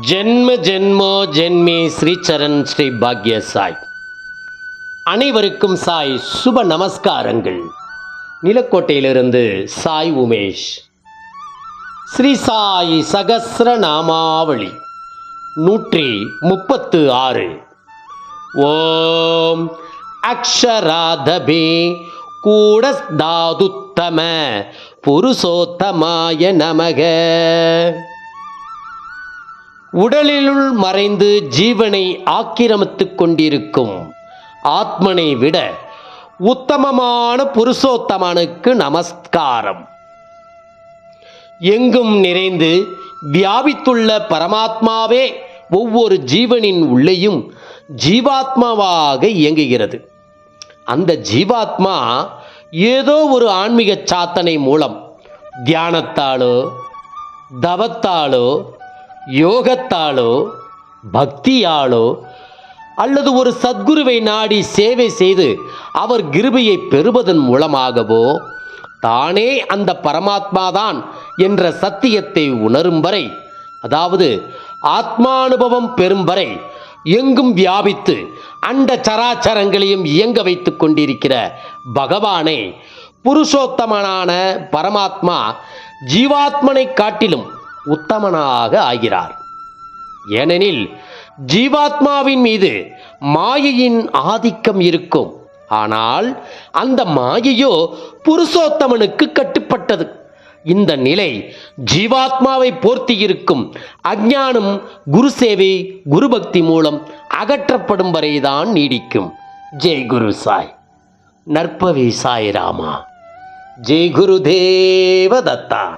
ஜென்ம ஜென்மோ ஜென்மி ஸ்ரீச்சரண் ஸ்ரீ பாக்ய சாய். அனைவருக்கும் சாய் சுப நமஸ்காரங்கள். நிலக்கோட்டையிலிருந்து சாய் உமேஷ். ஸ்ரீ சாய் சகசிர நாமாவளி நூற்றி முப்பத்து ஆறு. ஓம் அக்ஷராதபே கூடஸ்தாதுத்தம புருஷோத்தமாய நமக. உடலிலுள் மறைந்து ஜீவனை ஆக்கிரமித்துக் கொண்டிருக்கும் ஆத்மனை விட உத்தமமான புருஷோத்தமனுக்கு நமஸ்காரம். எங்கும் நிறைந்து வியாபித்துள்ள பரமாத்மாவே ஒவ்வொரு ஜீவனின் உள்ளேயும் ஜீவாத்மாவாக இயங்குகிறது. அந்த ஜீவாத்மா ஏதோ ஒரு ஆன்மீக சாத்தனை மூலம் தியானத்தாலோ தவத்தாலோ யோகத்தாலோ பக்தியாலோ அல்லது ஒரு சத்குருவை நாடி சேவை செய்து அவர் கிருபையை பெறுவதன் மூலமாகவோ தானே அந்த பரமாத்மாதான் என்ற சத்தியத்தை உணரும் வரை அதாவது ஆத்மானுபவம் பெறும் வரை எங்கும் வியாபித்து அண்ட சராச்சரங்களையும் இயங்க வைத்துக் கொண்டிருக்கிற பகவானே புருஷோத்தமனான பரமாத்மா ஜீவாத்மனை காட்டிலும் உத்தமனாக ஆகிறார். ஏனெனில் ஜீவாத்மாவின் மீது மாயையின் ஆதிக்கம் இருக்கும். ஆனால் அந்த மாயையோ புருஷோத்தமனுக்கு கட்டுப்பட்டது. இந்த நிலை ஜீவாத்மாவை போர்த்தி இருக்கும் அஞ்ஞானம் குரு சேவை குரு பக்தி மூலம் அகற்றப்படும் வரைதான் நீடிக்கும். ஜெய் குரு சாய். நற்பவி சாய் ராமா. ஜெய் குரு தேவதத்தா.